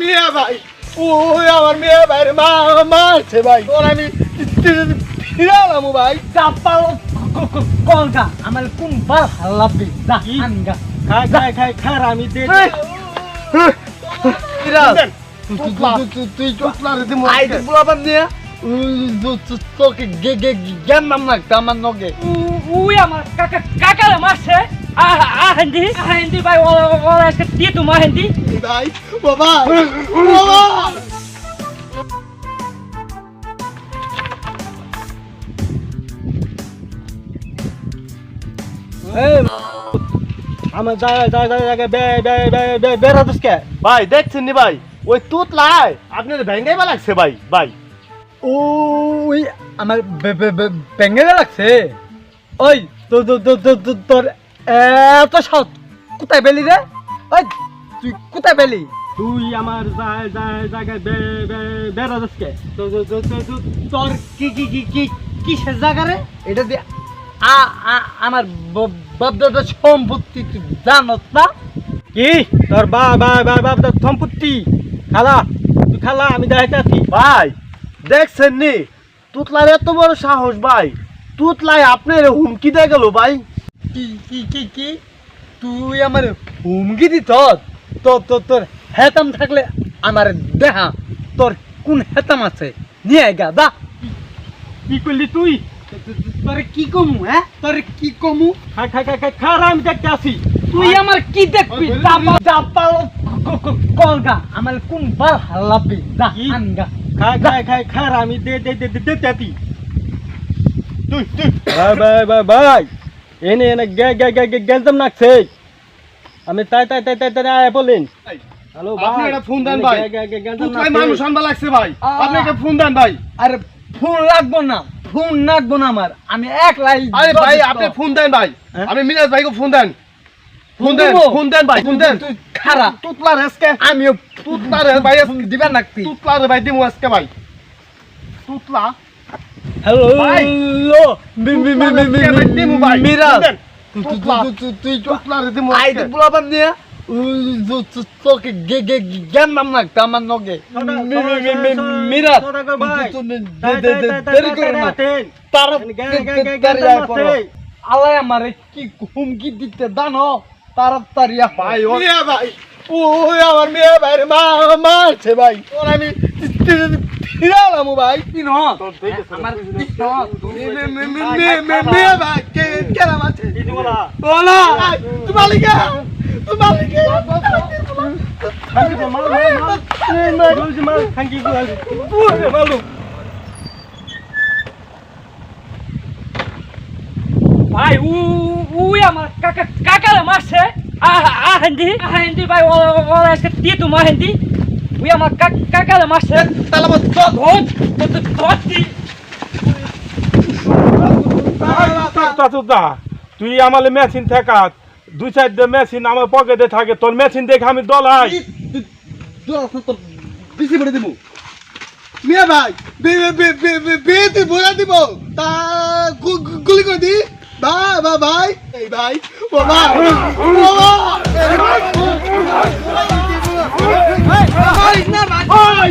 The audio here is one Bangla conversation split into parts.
মিয়া ভাই ওই আমার মিয়া ভাইয়ের মা মারছে ভাই। ওর আমি ফিরালাম ভাই। চাপাল কলকা আমার হাল্লাবি যা আনগা। খাই খাই খাই খার আমি দে। তুই চোখলা রে দিমু আই তো বুলাবান তোকে গে গে জ্ঞান নাম লাগতো আমার নগে। উই আমার কাকা কাকারে মারছে? আহেন্দি আহেন্দি ভাই ওরা ওরা আজকে দিয়ে তুমি আহেন্দি ভাই বাবা বাবা আমার জায়গায় জায়গায় জায়গায় বে বে বে বে কে ভাই দেখছেন নি ভাই ওই তুত লাই আপনার ভেঙ্গাইবা লাগছে ভাই ভাই ওই আমার ব্যাঙ্গে লাগছে ওই তো তো তো তো তো তোর এত সাত কোথায় পেলি রে? ওই তুই কোথায় পেলি? তুই আমার জায়- জায়- জায়গায় বে বে বেরোতিস কে তো তো তো তো তো তোর কি কি কি কি কিসের জায়গা রে? এটা দিয়ে আ আমার বাপদাদার সম্পত্তি তুই জানত না? কি? তোর বা বা বা বা তোর সম্পত্তি? খালা তুই খালা আমি দেখাইতেছি ভাই দেখছেন নি তুতলার এত বড় সাহস ভাই। তুতলাই আপনার হুমকি দিয়ে গেল ভাই। কি কি কি কি তুই আমার হুমকি দিত তোর তোর তোর হেতাম থাকলে আমার দেহা তোর কোন হেতাম আছে নিয়ে গা দা কি করলি তুই তোরে কি কমু হ্যাঁ তোরে কি কমু দেখতে আসি তুই আমার কি দেখবি কলগা আমার কোন বার হাল্লাবি কি? আনগা খাই খাই খাই খারা আমি দে দে দে দে দে দে তুই তুই ভাই ভাই ভাই ভাই এনে এনে গে গে গে গে গেলতাম নাকছে আমি তাই তাই তাই তাই তাই আয় বলেন। হ্যালো ভাই। আপনি একটা ফোন দেন ভাই। গে গে গে গেলতাম নাকছে। মানুষ আনবা লাগছে ভাই। আপনি একটা ফোন দেন ভাই। আরে ফোন লাগবো না। ফোন লাগবো না আমার। আমি এক লাই আরে ভাই আপনি ফোন দেন ভাই। হ্যাঁ? আপনি মিরাজ ভাইকে ফোন দেন। ফোন দেন? ফোন দেন ভাই ফোন দেন। তুই খারা। তুতলার আজকে আমিও তুতলার ভাই দিবেন নাকতি তুতলার ভাই দিমু আজকে ভাই। তুতলা। হ্যালো ভাই। ভাই ভাই মিরাজ। দেন। তুই তুতলা তুই তুই তুতলার দিমু আই আজকে। তো বুলাবান নিয়ে তোকে গে গে জ্ঞান নাম লাগতো আমার নগে মিরাজ দেরি করো না তারা আলাই আমারে কি হুমকি দিতে জানো তাড়াতাড়ি ভাই ও ভাই ওই আমার মিয়া ভাইয়ের মা মারছে ভাই ওর আমি ফিরালাম ভাই তিন আমার মিয়া ভাই কে কেন মারছে ওলা তুই মালিকা তুই মালিকা থ্যাংক ইউ মাল মাল মাল থ্যাংক ইউ মাল ভাই উ উই আমার কাকা কাকারে মারছে আহেন্দি আহেন্দি ভাই ওরা ওরা আজকে দিয়ে তুমি আহেন্দি উই আমার কাক- কাকারে মারছে তাহলে আমার ধর ধর তুই আমার মেশিন থাকা দুই চারটে মেশিন আমার পকেটে থাকে তোর মেশিন দেখে আমি দলাই। বেশি করে দেবো মিয়া ভাই বিয়ে বলে দিব। তা গুলি করে দি। ভাই ভাই ভাই এই ভাই বাবা বাবা ভাই না ভাই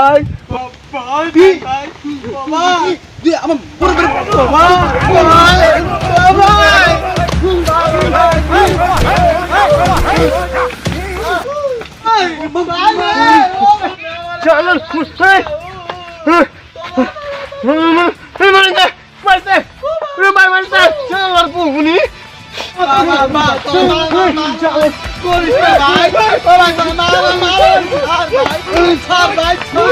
ভাই আর মা গুলি করো মে ভাই গুলি করো মে ভাই বলে দাও মে ভাই মে ভাই না ইয়া বো ভরে দেন ভাই ভাই ভাই তুই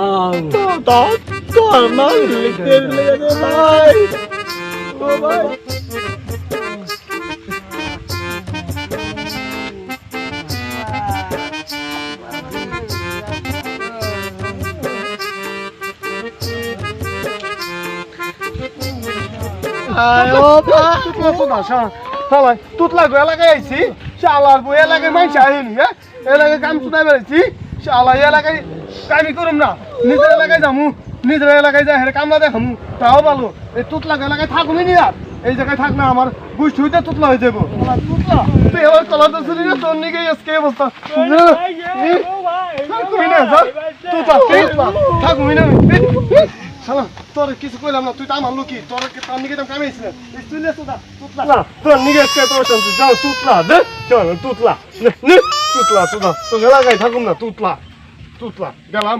আমার পুরো চলো তোর আমার লিখতে লেগে ভাই ও ভাই সবাই তুতলা গো এলাকায় আইছি। শালার বই এলাকায় মাইছে আইনি হ্যাঁ? এলাকায় কাম শুনাই বেড়াইছি। শালা এলাকায় কামি করুম না। নিজের এলাকায় যামু, নিজের এলাকায় যাই, হেরে কামলা দেখাম। তাও ভালো। এই তুতলা গো এলাকায় থাকুনি নি আর? এই জায়গায় থাক না, আমার গুষ্টি হইতে তুতলা হয়ে যাব তুতলা? এবার কলার তো শুনি না, তোর নিকে আজকে অবস্থা। থাকুমি না, যা। তুতলা থাকুমি না শালা। তোর কিছু কইলাম না তুই তো আমার লোকি। তোর তোর নিকে তো কামে এই তুই লে তুতলা তুতলা। না তোর নিকে আজকে তোর শান্তি যাও তুতলা দে। চল তুতলা। নে তুতলা তুতলা। তো এলাকায় থাকুম না তুতলা। তুতলা। গেলাম।